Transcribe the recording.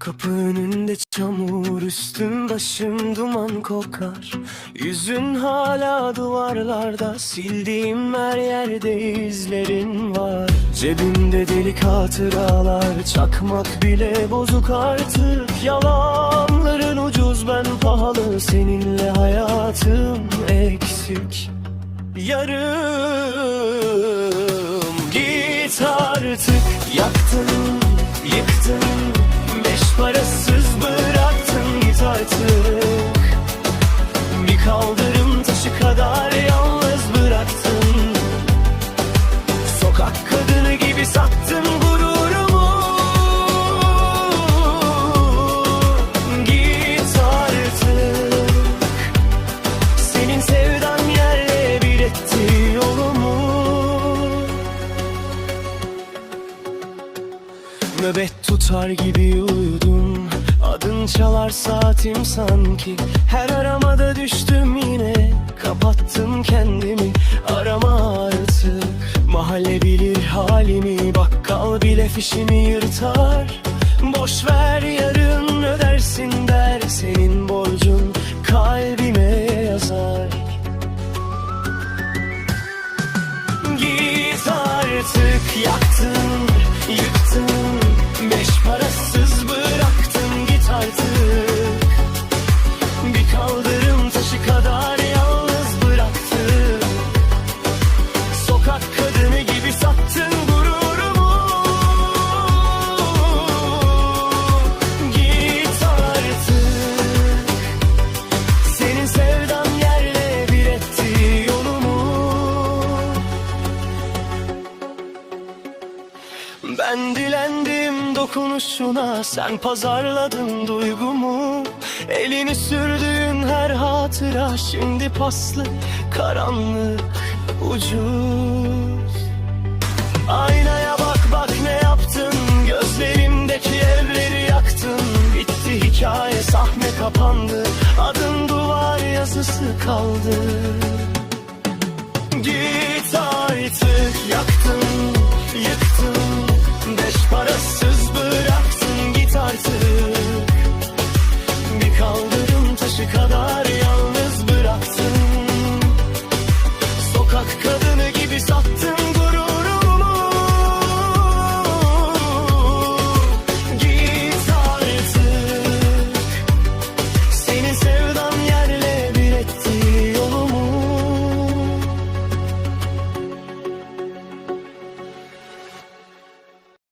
Kapı önünde çamur üstüm başım duman kokar. Yüzün hala duvarlarda sildiğim her yerde izlerin var. Cebimde delik hatıralar çakmak bile bozuk artık. Yalanların ucuz ben pahalı seninle hayatım eksik. Yarım git artık. Yaktın yıktın Beş parasız bıraktın git artık. Bir kaldırım taşı kadar yalnız bıraktın Sokak kadını gibi sattın gururumu. Git artık. Senin sevdan Nöbet tutar gibi uyudum. Adın çalar saatim sanki. Her aramada düştüm yine. Kapattım kendimi. Arama artık. Mahalle bilir halimi. Bakkal bile fişimi yırtar. Boş ver yarın ödersin der. Senin borcun kalbime yazar. Git artık. Yaktın, Ben dilendim dokunuşuna Sen pazarladın duygumu. Elini sürdüğün her hatıra Şimdi paslı karanlık ucuz. Aynaya bak bak ne yaptın Gözlerimdeki evleri yaktın. Bitti hikaye sahne kapandı Adın duvar yazısı kaldı. Git artık yaktın, yıktın açık